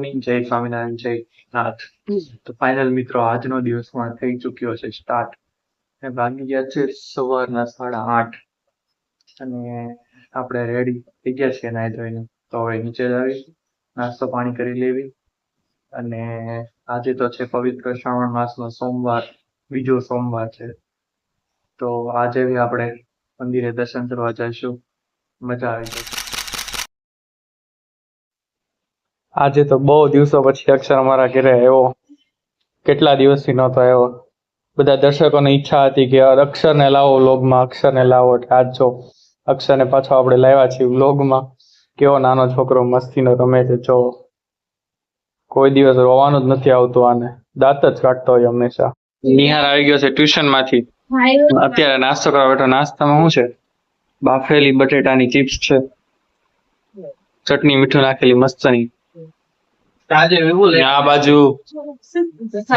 જય સ્વામિનારાયણ જય નાથ. તો ફાઇનલ મિત્રો આજનો દિવસ પણ થઈ ચુક્યો છે સ્ટાર્ટ અને ભાગી ગયા છે સવારના સાડા આઠ. અને આપણે રેડી થઈ ગયા છીએ નાઈ ધોઈને. તો હવે નીચે જ આવી નાસ્તો પાણી કરી લેવી. અને આજે તો છે પવિત્ર શ્રાવણ માસનો સોમવાર બીજો સોમવાર છે. તો આજે બી આપણે મંદિરે દર્શન કરવા જઈશું. મજા આવી જશે. આજે તો બહુ દિવસો પછી અક્ષર અમારા ઘરે આવ્યો. કેટલા દિવસથી નહોતો આવ્યો. બધા દર્શકોને ઈચ્છા હતી કે અક્ષરને લાવો વ્લોગમાં, અક્ષરને લાવો એટલે આજ જો અક્ષરને પાછો આપણે લાવ્યા છીએ વ્લોગમાં. કેવો નાનો છોકરો મસ્તીનો રમે છે, જો. કોઈ દિવસ રોવાનું જ નથી આવતું આને. દાંત જ કાઢતો હોય હંમેશા. નિહાર આવી ગયો છે ટ્યુશનમાંથી અત્યારે નાસ્તો કરવા બેઠો. નાસ્તામાં શું છે? બાફેલી બટેટાની ચિપ્સ છે. ચટણી મીઠું નાખેલી મસ્તની. આ બાજુ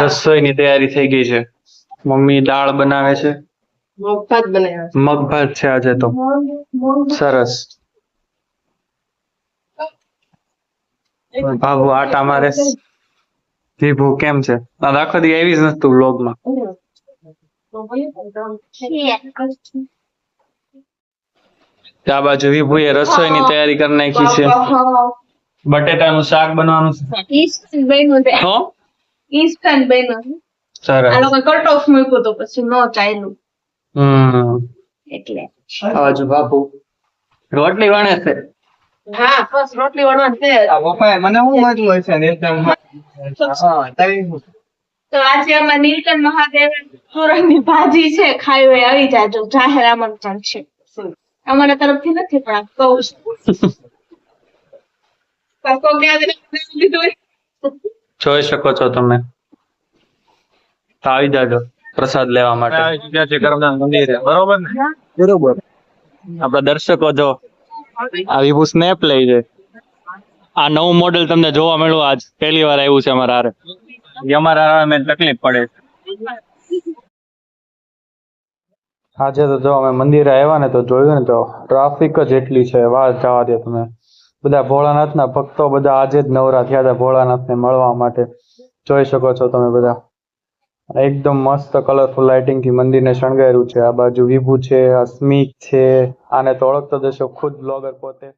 રસોઈની તૈયારી થઈ ગઈ છે. મમ્મી દાળ બનાવે છે. મગભાત બનાવે મગભાત છે આજે તો. સરસ. બાબુ આટા મારે વિભુ કેમ છે? આ આખો દી આવી જ નતું વ્લોગમાં. આ બાજુ વિભુએ રસોઈની તૈયારી કરી નાખી છે. બટેટાનું શાક બનવાનું છે? ઈસ્ટર્ન બન્યું છે. હો? ઈસ્ટર્ન બન્યું છે. આ લોકો કટ ઓફ મૂક્યું તો પછી નો ચાલ્યું. હમ. એટલે. આ બાપુ. રોટલી વણે છે. હા બસ રોટલી વણવાની છે. પપ્પાએ મને શું મજવું હોય છે ને એકદમ હા તઈ તો આજે અમારે નીલકંઠ મહાદેવ સુરતની ભાજી છે ખાઈ હોય આવી જાજો. જાહેર આમંત્રણ છે. અમારા તરફથી નથી પણ આ કહું છું. જોઈ શકો છો તમે. તો આવી જાજો પ્રસાદ લેવા માટે. બરોબર ને? બરોબર. આપણા દર્શકો જો આ વિભુ સ્નેપ લઈ જાય આ નવું મોડેલ તમને જોવા મળ્યું. આજ પહેલી વાર આવ્યું છે અમારા હારે. અમારા હારે મેં તકલીફ પડે આજે તો જો અમે મંદિરે આવ્યા ને તો જોયું ને તો ટ્રાફિક જ એટલી છે. વાત જવા દે તમે. બધા ભોળાનાથના ભક્તો બધા આજે જ નવરા થયા હતા ભોળાનાથને મળવા માટે. જોઈ શકો છો તમે બધા. એકદમ મસ્ત કલરફુલ લાઇટિંગથી મંદિરને શણગાર્યું છે. આ બાજુ વિભુ છે અસ્મિક છે. આને તો ઓળખતો જશો ખુદ બ્લોગર પોતે.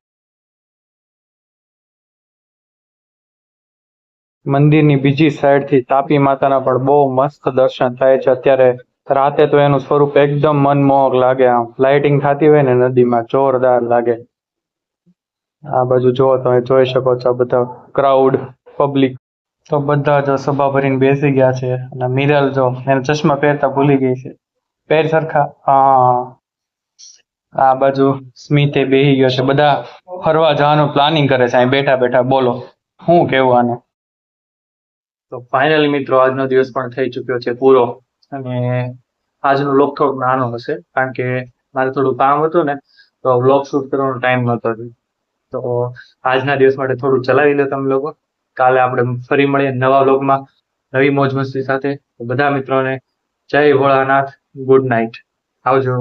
મંદિરની બીજી સાઈડથી તાપી માતાના પણ બહુ મસ્ત દર્શન થાય છે. અત્યારે રાતે તો એનું સ્વરૂપ એકદમ મનમોહક લાગે. આમ લાઇટિંગ થતી હોય ને નદીમાં, જોરદાર લાગે. આ બાજુ જો તમે જોઈ શકો છો આ બધા ક્રાઉડ પબ્લિક તો બધા જો સભા ભરીને બેસી ગયા છે અને મિરલ જો એને ચશ્મા પહેરતા ભૂલી ગઈ છે. પહેર સરખા? હા. આ બાજુ સ્મિતે બેહી ગયો છે. બધા ફરવા જવાનું પ્લાનિંગ કરે છે. અહીં બેઠા બેઠા બોલો શું કેવું આને? તો ફાઇનલી મિત્રો, આજનો દિવસ પણ થઈ ચૂક્યો છે પૂરો. અને આજનો લોક થોડોક નાનો હશે, કારણ કે મારે થોડું કામ હતું ને, તો વ્લોગ શૂટ કરવાનો ટાઈમ નહોતો તો આજના દિવસ માટે થોડું ચલાવી લો તમે લોકો કાલે આપણે ફરી મળીએ નવા વ્લોગમાં નવી મોજ મસ્તી સાથે. બધા મિત્રોને જય ભોળાનાથ, ગુડ નાઇટ. આવજો.